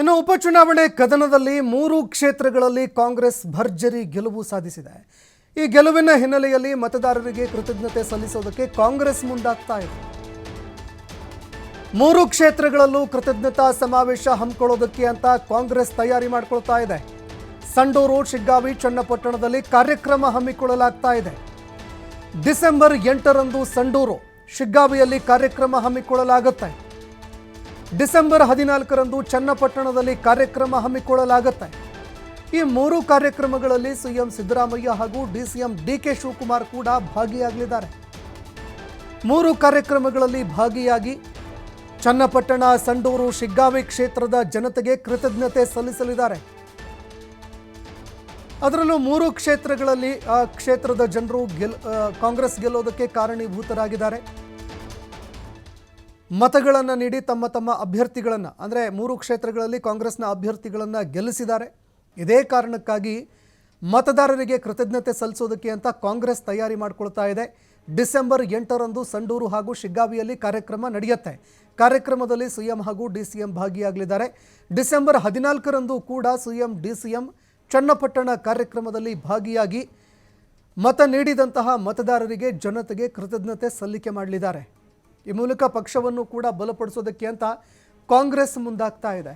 ಇನ್ನು ಉಪಚುನಾವಣೆ ಕದನದಲ್ಲಿ ಮೂರು ಕ್ಷೇತ್ರಗಳಲ್ಲಿ ಕಾಂಗ್ರೆಸ್ ಭರ್ಜರಿ ಗೆಲುವು ಸಾಧಿಸಿದೆ. ಈ ಗೆಲುವಿನ ಹಿನ್ನೆಲೆಯಲ್ಲಿ ಮತದಾರರಿಗೆ ಕೃತಜ್ಞತೆ ಸಲ್ಲಿಸೋದಕ್ಕೆ ಕಾಂಗ್ರೆಸ್ ಮುಂದಾಗ್ತಾ ಇದೆ. ಮೂರು ಕ್ಷೇತ್ರಗಳಲ್ಲೂ ಕೃತಜ್ಞತಾ ಸಮಾವೇಶ ಹಮ್ಮಿಕೊಳ್ಳೋದಕ್ಕೆ ಅಂತ ಕಾಂಗ್ರೆಸ್ ತಯಾರಿ ಮಾಡಿಕೊಳ್ತಾ ಇದೆ. ಸಂಡೂರು, ಶಿಗ್ಗಾವಿ, ಚನ್ನಪಟ್ಟಣದಲ್ಲಿ ಕಾರ್ಯಕ್ರಮ ಹಮ್ಮಿಕೊಳ್ಳಲಾಗ್ತಾ ಇದೆ. ಡಿಸೆಂಬರ್ ಎಂಟರಂದು ಸಂಡೂರು, ಶಿಗ್ಗಾವಿಯಲ್ಲಿ ಕಾರ್ಯಕ್ರಮ ಹಮ್ಮಿಕೊಳ್ಳಲಾಗುತ್ತೆ. ಡಿಸೆಂಬರ್ ಹದಿನಾಲ್ಕರಂದು ಚನ್ನಪಟ್ಟಣದಲ್ಲಿ ಕಾರ್ಯಕ್ರಮ ಹಮ್ಮಿಕೊಳ್ಳಲಾಗುತ್ತೆ. ಈ ಮೂರು ಕಾರ್ಯಕ್ರಮಗಳಲ್ಲಿ ಸಿಎಂ ಸಿದ್ದರಾಮಯ್ಯ ಹಾಗೂ ಡಿಸಿಎಂ ಡಿಕೆ ಶಿವಕುಮಾರ್ ಕೂಡ ಭಾಗಿಯಾಗಲಿದ್ದಾರೆ. ಮೂರು ಕಾರ್ಯಕ್ರಮಗಳಲ್ಲಿ ಭಾಗಿಯಾಗಿ ಚನ್ನಪಟ್ಟಣ, ಸಂಡೂರು, ಶಿಗ್ಗಾವಿ ಕ್ಷೇತ್ರದ ಜನತೆಗೆ ಕೃತಜ್ಞತೆ ಸಲ್ಲಿಸಲಿದ್ದಾರೆ. ಅದರಲ್ಲೂ ಮೂರು ಕ್ಷೇತ್ರಗಳಲ್ಲಿ ಆ ಕ್ಷೇತ್ರದ ಜನರು ಗೆಲ್ ಕಾಂಗ್ರೆಸ್ ಗೆಲ್ಲೋದಕ್ಕೆ ಕಾರಣೀಭೂತರಾಗಿದ್ದಾರೆ. ಮತಗಳನ್ನು ನೀಡಿ ತಮ್ಮ ತಮ್ಮ ಅಭ್ಯರ್ಥಿಗಳನ್ನು, ಅಂದರೆ ಮೂರು ಕ್ಷೇತ್ರಗಳಲ್ಲಿ ಕಾಂಗ್ರೆಸ್ನ ಅಭ್ಯರ್ಥಿಗಳನ್ನು ಗೆಲ್ಲಿಸಿದ್ದಾರೆ. ಇದೇ ಕಾರಣಕ್ಕಾಗಿ ಮತದಾರರಿಗೆ ಕೃತಜ್ಞತೆ ಸಲ್ಲಿಸೋದಕ್ಕೆ ಅಂತ ಕಾಂಗ್ರೆಸ್ ತಯಾರಿ ಮಾಡಿಕೊಳ್ತಾ ಇದೆ. ಡಿಸೆಂಬರ್ ಎಂಟರಂದು ಸಂಡೂರು ಹಾಗೂ ಶಿಗ್ಗಾವಿಯಲ್ಲಿ ಕಾರ್ಯಕ್ರಮ ನಡೆಯುತ್ತೆ. ಕಾರ್ಯಕ್ರಮದಲ್ಲಿ ಸಿಎಂ ಹಾಗೂ ಡಿ ಸಿ ಎಂ ಭಾಗಿಯಾಗಲಿದ್ದಾರೆ. ಡಿಸೆಂಬರ್ ಹದಿನಾಲ್ಕರಂದು ಕೂಡ CM D C M Channapatna ಕಾರ್ಯಕ್ರಮದಲ್ಲಿ ಭಾಗಿಯಾಗಿ ಮತ ನೀಡಿದಂತಹ ಮತದಾರರಿಗೆ ಜನತೆಗೆ ಕೃತಜ್ಞತೆ ಸಲ್ಲಿಕೆ ಮಾಡಲಿದ್ದಾರೆ. ಈ ಮೂಲಕ ಪಕ್ಷವನ್ನು ಕೂಡ ಬಲಪಡಿಸೋದಕ್ಕೆ ಅಂತ ಕಾಂಗ್ರೆಸ್ ಮುಂದಾಗ್ತಾ ಇದೆ.